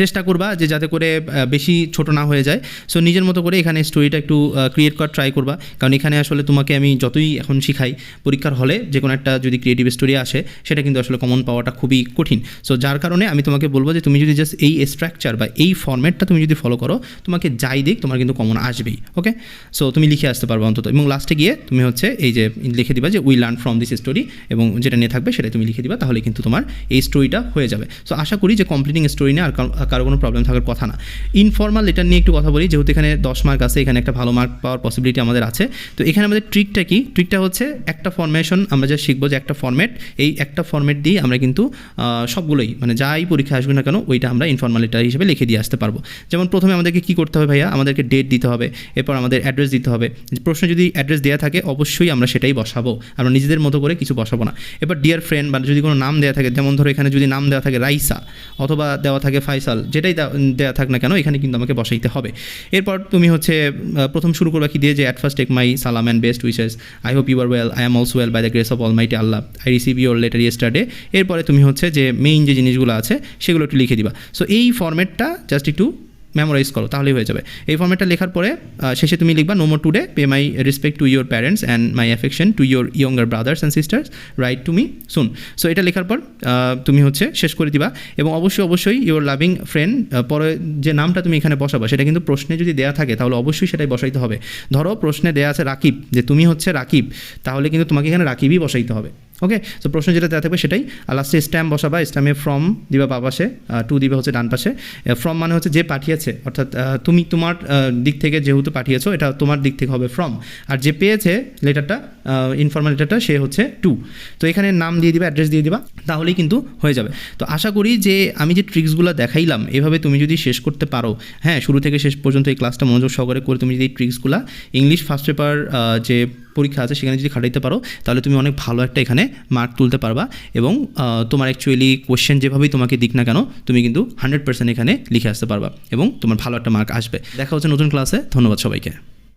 B: চেষ্টা করবা যে যাতে করে বেশি ছোট না হয়ে যায়। সো নিজের মতো করে এখানে স্টোরিটা একটু ক্রিয়েট করার ট্রাই করবা। কারণ এখানে আসলে তোমাকে আমি যতই এখন শিখাই, পরীক্ষার হলে যে কোনো একটা যদি ক্রিয়েটিভ স্টোরি আসে, সেটা কিন্তু আসলে কমন পাওয়াটা খুবই কঠিন। সো যার কারণে আমি তোমাকে বলব যে তুমি যদি জাস্ট এই স্ট্রাকচার বা এই ফর্ম্যাটটা তুমি যদি ফলো করো, তোমাকে যাই দিক, তোমার কিন্তু কমন আসবেই ওকে সো তুমি লিখে আসতে পারবে অন্তত। এবং লাস্টে গিয়ে তুমি হচ্ছে এই যে লিখে দিবা যে we learn from this story এবং যেটা নিয়ে থাকবে সেটা তুমি লিখে দিবা, তাহলে কিন্তু তোমার এই স্টোরিটা হয়ে যাবে। সো আশা করি যে কমপ্লিটিং স্টোরি নিয়ে আর কারো- কোনো প্রবলেম থাকার কথা না। ইনফর্মাল লেটার নিয়ে একটু কথা বলি, যেহেতু এখানে দশ মার্ক আছে, এখানে একটা ভালো মার্ক পাওয়ার পসিবিলিটি আমাদের আছে। তো এখানে আমাদের ট্রিকটা কি? ট্রিকটা হচ্ছে একটা ফরমেশন আমরা যা শিখব যে একটা ফর্ম্যাট এই একটা ফর্ম্যাট দিয়ে আমরা কিন্তু সবগুলোই মানে যাই পরীক্ষা আসবে না কেন, ওইটা আমরা ইনফর্মাল লেটার হিসেবে লিখে দিয়ে আসতে পারব। যেমন প্রথমে আমাদেরকে কী করতে হবে ভাইয়া? আমাদেরকে ডেট দিতে হবে, এরপর আমাদের অ্যাড্রেস দিতে হবে। প্রশ্ন যদি অ্যাড্রেস দেওয়া থাকে, অবশ্যই আমরা সেটাই বসাবো। আমরা নিজেদের মতো করে কিছু বসাবো না। এবার ডিয়ার ফ্রেন্ড বা যদি কোনো নাম দেওয়া থাকে, যেমন ধরো এখানে যদি নাম দেওয়া থাকে, রাইসা, অথবা দেওয়া থাকে ফাইসাল যেটাই দেওয়া- থাক না কেন, এখানে কিন্তু আমাকে বসাইতে হবে। এরপর তুমি হচ্ছে প্রথম শুরু করবা কি দিয়ে যে অ্যাট ফার্স্ট টেক মাই সালাম and best wishes I hope you are well I am also well by the grace of almighty Allah I receive your letter yesterday এরপরে তুমি হচ্ছে যে মেইন যে জিনিসগুলো আছে, সেগুলো একটু লিখে দিবা। সো এই ফর্মেটটা জাস্ট একটু মেমোরাইজ করো, তাহলেই হয়ে যাবে। এই ফর্ম্যাটটা লেখার পরে শেষে তুমি লিখবা নোমো today pay my respect to your parents and my affection to your younger brothers and sisters write to me soon so এটা লেখার পর তুমি হচ্ছে শেষ করে দিবা এবং অবশ্যই অবশ্যই ইউর লাভিং ফ্রেন্ড পরে যে নামটা তুমি এখানে বসাবা, সেটা কিন্তু প্রশ্নে যদি দেওয়া থাকে, তাহলে অবশ্যই সেটাই বসাইতে হবে। ধরো প্রশ্নে দেওয়া আছে রাকিব, যে তুমি হচ্ছে রাকিব, তাহলে কিন্তু তোমাকে এখানে রাকিবই বসাইতে হবে। ওকে সো প্রশ্ন যেটা দেওয়া থাকবে সেটাই, আর লাস্টে স্ট্যাম্প বসাবা স্ট্যাম্পে ফ্রম দিবা বা পাশে টু দিবে হচ্ছে ডান পাশে। ফ্রম মানে হচ্ছে যে পাঠিয়েছে, অর্থাৎ তুমি তোমার দিক থেকে যেহেতু পাঠিয়েছো, এটা তোমার দিক থেকে হবে ফ্রম আর যে পেয়েছে লেটারটা ইনফর্মাল লেটারটা সে হচ্ছে টু তো এখানে নাম দিয়ে দিবা অ্যাড্রেস দিয়ে দিবা, তাহলেই কিন্তু হয়ে যাবে। তো আশা করি যে আমি যে ট্রিক্সগুলো দেখাইলাম, এভাবে তুমি যদি শেষ করতে পারো হ্যাঁ শুরু থেকে শেষ পর্যন্ত এই ক্লাসটা মনোযোগ সহকারে করে তুমি যদি এই ট্রিক্সগুলো ইংলিশ ফার্স্ট পেপার যে পরীক্ষা আছে, সেখানে যদি খাটাইতে পারো, তাহলে তুমি অনেক ভালো একটা এখানে মার্ক তুলতে পারবা। এবং তোমার অ্যাকচুয়ালি কোয়েশ্চেন যেভাবেই তোমাকে দিক না কেন, তুমি কিন্তু হান্ড্রেড পার্সেন্ট এখানে লিখে আসতে পারবা এবং তোমার ভালো একটা মার্ক আসবে। দেখা হচ্ছে নতুন ক্লাসে ধন্যবাদ সবাইকে।